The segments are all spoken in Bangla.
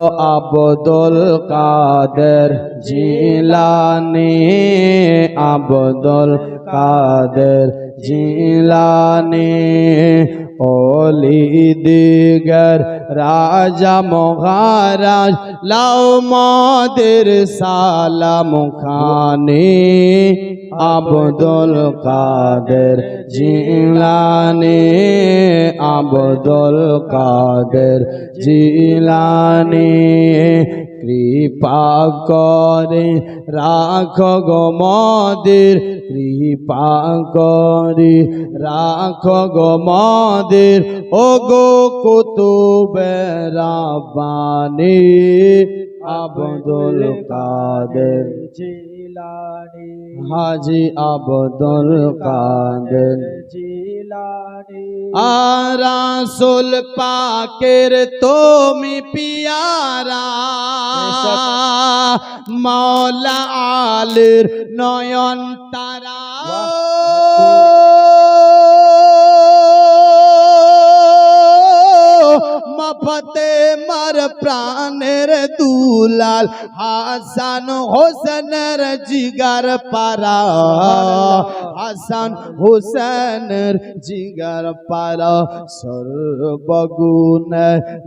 আবদুল কাদের জিলানি, আবদুল কাদের জিলানি ওলি দিগর রাজা মহারাজ, লাও মদের সালাম খানি, আবদুল কাদের জিলানি আবদুল কাদের, জিলানি কৃপা করে রাখ গো মদের, কৃপা করে রাখ গো মদের। ও গো কুতুবেরাবানি আবদুল কাদের জিলানি। হাজি আবদুল কাদের। জিলানি। আরাসুল পাকের তুমি পিয়ারা। মৌলা আলের নয়ন তারা। মফতে মার প্রাণের দুলাল হাসান হোসেনের জিগার পারা হাসান হোসেনের জিগার পারা সর্বগুণ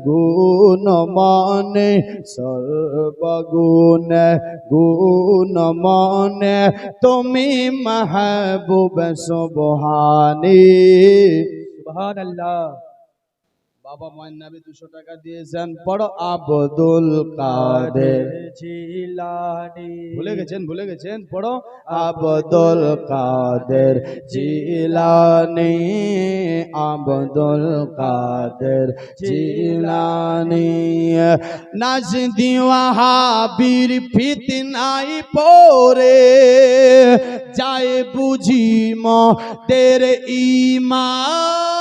গুণ মনে সর্বগুণ গুণ মনে তুমি মাহবুব সুবহানি সুবহানাল্লাহ বাবা মায়ের নামে দুশো টাকা দিয়েছেন। বড় আবদুল কাদের। জিলানি। ভুলে গেছেন ভুলে গেছেন। পড়ো আবদুল কাদের। জিলানি আবদুল কাদের। জিলানি নাজ দিওয়া হাবির ফিতনাই পরে যায় বুঝি ম তের ইমান।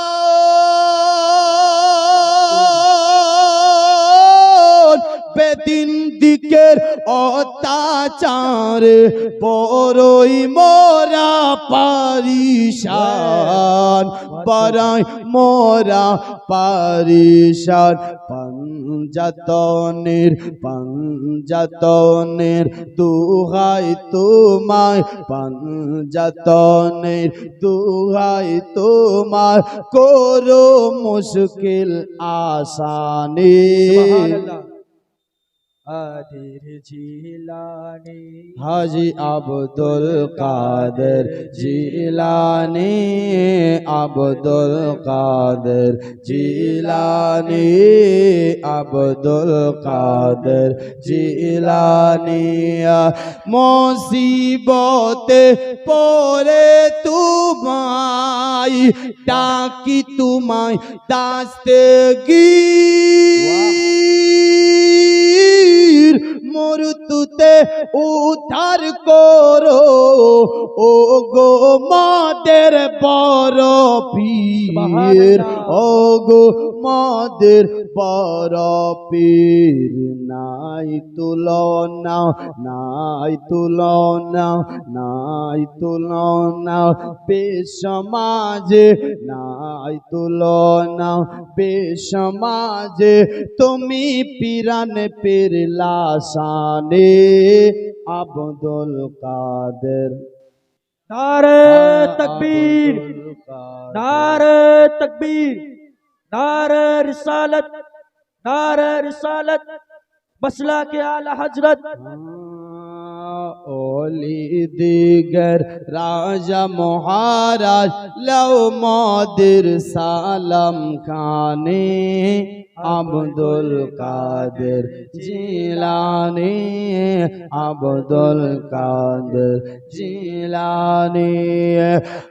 বেদিন দিকের অত্যাচার, বড়ই মোরা পারিশান, বড়ই মোরা পারিশান। পঞ্জাতনের পঞ্জাতনের দুহাই তোমায়, পঞ্জাতনের দুহাই তোমার করো মুশকিল আসানি। আদির জিলানি। হাজি আব্দুল কাদের জিলানি আব্দুল কাদের জিলানি আব্দুল কাদের জিলানি। মুসিবতে পরে তোমায় ডাকি তোমায় দাস্তে গীর মরুতুতে উদ্ধার করো ও গো মাদের বড় পীর ও গো মাদের বড় পীর নাই তুলনা নাই তুলনা নাই তুলনা বেসমাজে নাই তুলনা বেসমাজে তুমি পিরান পীর লাসানে আব্দুল কাদের। নারে তকবীর নারে তকবীর। নারে रिसालत नारे रिसालत मसला के आला हजरत ওলি দিগর রাজা মহারাজ, লও মদের সালাম খানে আব্দুল কাদের জিলানি, আব্দুল কাদের জিলানি।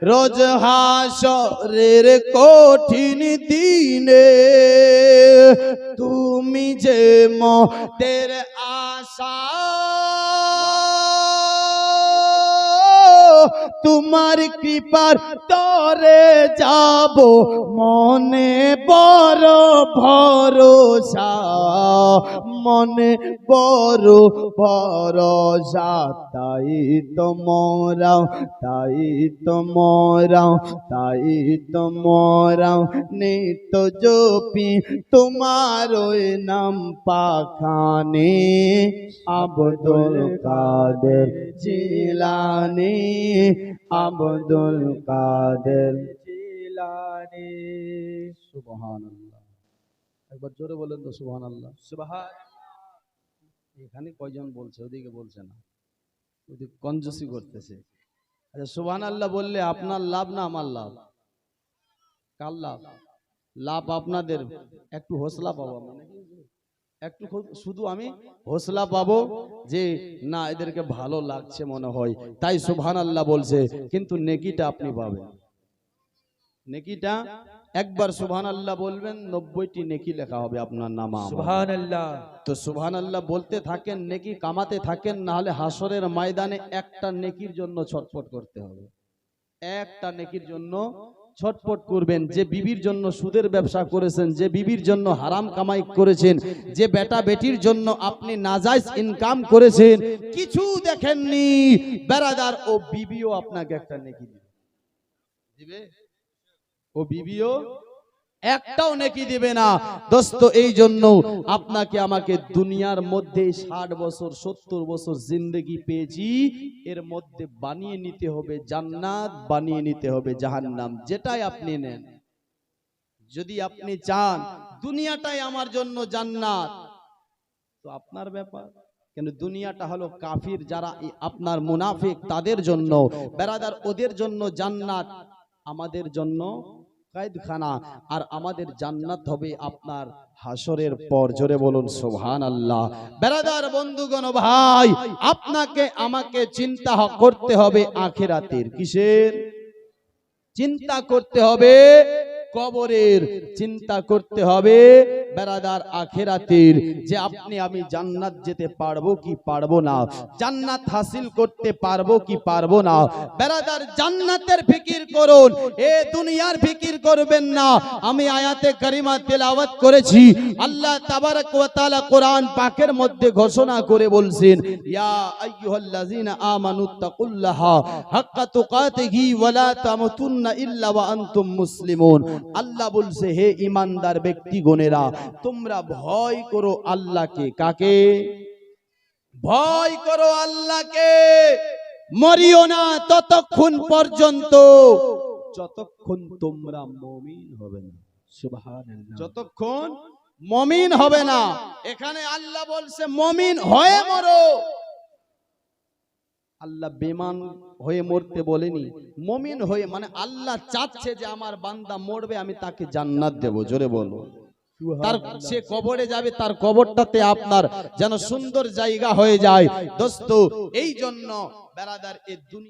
রোজ হাসরের কঠিন দিনে, তুমি যে মতের তোমার কৃপার তরে যাব। মনে বড় ভরসা মনে বড় ভরসা তাই তো মোরাও তাই তো মোরাও তাই তো মোরাও। নিত জপি তোমার ওই নাম পাখানে আব্দুল কাদের জিলানি আব্দুল কাদের জিলানি। সুবহানাল্লাহ। একবার জোরে বলেন তো সুবহানাল্লাহ। সুবহান এখানে কয়জন বলছে? ওদিকে বলছে না। ওদিকে কঞ্জুসি করতেছে। আচ্ছা সুবহান আল্লাহ বললে আপনার লাভ না আমার লাভ? কার লাভ? লাভ আপনাদের। একটু হোসলা পাবো? একটু শুধু আমি হোসলা পাবো যে, না, এদেরকে ভালো লাগছে মনে হয়। তাই সুবহান আল্লাহ বলছে, কিন্তু নেকিটা আপনি পাবেন। নেকিটা একবার সুবহান আল্লাহ বলবেন নব্বইটি নেকি লেখা হবে আপনার নামা আমার। সুবহানাল্লাহ। তো সুবহান আল্লাহ বলতে থাকেন নেকি কামাতে থাকেন না হলে হাসরের ময়দানে একটা নেকির জন্য ছটফট করতে হবে। একটা নেকির জন্য ছটফট করবেন যে বিবির জন্য সুদের ব্যবসা করেছেন যে বিবির জন্য হারাম কামাই করেছেন যে বেটা বেটির জন্য আপনি নাজাইজ ইনকাম করেছেন কিছু দেখেননি। বেড়াদার ও বিবিও আপনাকে একটা নেকি দিবে। দিবে? ও বিবিও? একটাও নেকি দিবে না। দোস্ত এই জন্য আপনাকে আমাকে দুনিয়ার মধ্যে ষাট বছর সত্তর বছর জিন্দগি পেয়েছি। এর মধ্যে বানিয়ে নিতে হবে জান্নাত বানিয়ে নিতে হবে জাহান্নাম। যেটাই আপনি নেন। যদি আপনি চান দুনিয়াটাই আমার জন্য জান্নাত। তো আপনার ব্যাপার। কিন্তু দুনিয়াটা হলো কাফির যারা আপনার মুনাফিক তাদের জন্য। বেরাদার ওদের জন্য জান্নাত। আমাদের জন্য কায়দখানা আর আমাদের জান্নাত হবে আপনার হাসরের পর। জোরে বলুন সোহান আল্লাহ বেড়াদার বন্ধুগণ ভাই আপনাকে আমাকে চিন্তা করতে হবে আখেরাতের। কিসের? চিন্তা করতে হবে কবরের। চিন্তা করতে হবে বেরাদার আখেরাতের যে আপনি আমি জান্নাত যেতে পারব কি পারব না? জান্নাত হাসিল করতে পারব কি পারব না? বেরাদার জান্নাতের ফিকির করুন। এ দুনিয়ার ফিকির করবেন না। আমি আয়াতে কারিমা তেলাওয়াত করেছি। আল্লাহ তাবারক ওয়া কোরআন পাকের মধ্যে ঘোষণা করে বলছেন, ইয়া আইয়ুহাল্লাযিনা আমানুত্তাকুল্লাহা হাক্কা তুকাতিহি ওয়া তামুতুন্না ইল্লা ওয়া আনতুম মুসলিমুন। আল্লাহ বলছে, হে ইমানদার ব্যক্তিগণেরা তোমরা ভয় করো আল্লাহকে। কাকে? ভয় করো আল্লাহকে। মরিও না ততক্ষণ পর্যন্ত। যতক্ষণ তোমরা মমিন হবে না। যতক্ষণ মমিন হবে না। এখানে আল্লাহ বলছে মমিন হয়ে মরো। আল্লাহ বেমান হয়ে মরতে বলেনি। মমিন হয়ে মানে আল্লাহ চাচ্ছে যে আমার বান্দা মরবে আমি তাকে জান্নাত দেব। জোরে বলো তার সে কবরে যাবে, তার কবরটাতে আপনার যেন সুন্দর জায়গা হয়ে যায়। দোস্ত, এই জন্য বেড়াদার এ